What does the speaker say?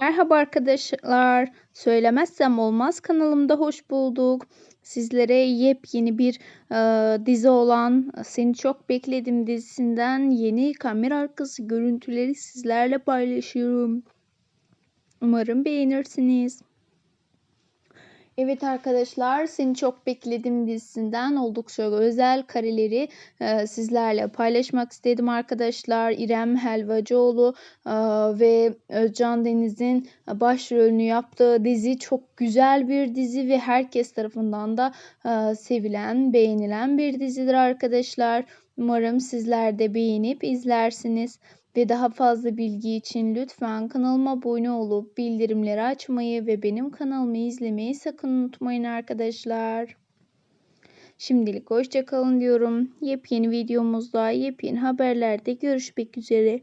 Merhaba arkadaşlar. Söylemezsem olmaz kanalımda hoş bulduk. Sizlere yepyeni bir e, dizi olan Seni Çok Bekledim dizisinden yeni kamera arkası görüntüleri sizlerle paylaşıyorum. Umarım beğenirsiniz. Evet arkadaşlar seni çok bekledim dizisinden oldukça özel kareleri e, sizlerle paylaşmak istedim arkadaşlar. İrem Helvacıoğlu e, ve Özcan Deniz'in başrolünü yaptığı dizi çok güzel bir dizi ve herkes tarafından da e, sevilen, beğenilen bir dizidir arkadaşlar. Umarım sizler de beğenip izlersiniz. Ve daha fazla bilgi için lütfen kanalıma abone olup bildirimleri açmayı ve benim kanalımı izlemeyi sakın unutmayın arkadaşlar. Şimdilik hoşçakalın diyorum. Yepyeni videomuzda, yepyeni haberlerde görüşmek üzere.